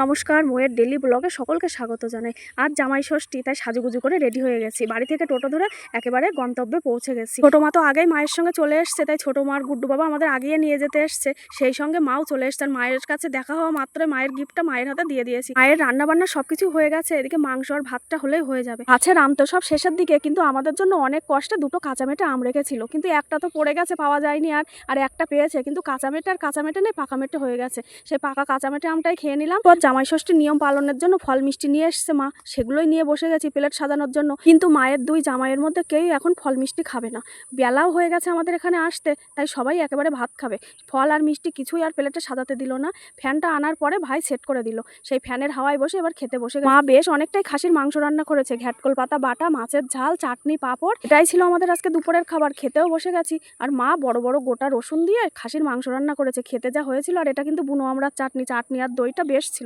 নমস্কার, মোয়ের ডেলি ব্লগে সকলকে স্বাগত জানাই। আজ জামাই ষষ্ঠী, তাই সাজুগুজু করে রেডি হয়ে গেছি। বাড়ি থেকে টোটো ধরে একেবারে গন্তব্যে পৌঁছে গেছি। ছোটো মা তো আগেই মায়ের সঙ্গে চলে এসছে, তাই ছোটো মার গুড্ডু বাবা আমাদের আগিয়ে নিয়ে যেতে এসছে। সেই সঙ্গে মাও চলে এসছে, আর মায়ের কাছে দেখা হওয়া মাত্রই মায়ের গিফটটা মায়ের হাতে দিয়ে দিয়েছি। মায়ের রান্না বান্না সবকিছু হয়ে গেছে, এদিকে মাংস আর ভাতটা হলেই হয়ে যাবে। আছে রাম তো সব শেষের দিকে, কিন্তু আমাদের জন্য অনেক কষ্টে দুটো কাঁচা মেটে আম রেখেছিল। কিন্তু একটা তো পড়ে গেছে, পাওয়া যায়নি আর আর একটা পেয়েছে, কিন্তু কাঁচা মেটে আর কাঁচা মেটে নেই, পাকা মেটে হয়ে গেছে। সেই পাকা কাঁচা মেটে আমটাই খেয়ে নিলাম। জামাই ষষ্ঠীর নিয়ম পালনের জন্য ফল মিষ্টি নিয়ে এসছে মা। সেগুলোই নিয়ে বসে গেছি প্লেট সাজানোর জন্য। কিন্তু মায়ের দুই জামাইয়ের মধ্যে কেউই এখন ফল মিষ্টি খাবে না। বেলাও হয়ে গেছে আমাদের এখানে আসতে, তাই সবাই একেবারে ভাত খাবে। ফল আর মিষ্টি কিছুই আর প্লেটে সাজাতে দিল না। ফ্যানটা আনার পরে ভাই সেট করে দিল। সেই ফ্যানের হাওয়ায় বসে এবার খেতে বসে মা বেশ অনেকটাই খাসির মাংস রান্না করেছে। ঘ্যাটকল পাতা, বাটা, মাছের ঝাল, চাটনি, পাঁপড়, এটাই ছিল আমাদের আজকে দুপুরের খাবার। খেতেও বসে গেছি। আর মা বড় বড় গোটা রসুন দিয়ে খাসির মাংস রান্না করেছে। খেতে যা হয়েছিল, আর এটা কিন্তু বুনো আমড়ার চাটনি। চাটনি আর দইটা বেশ ছিল।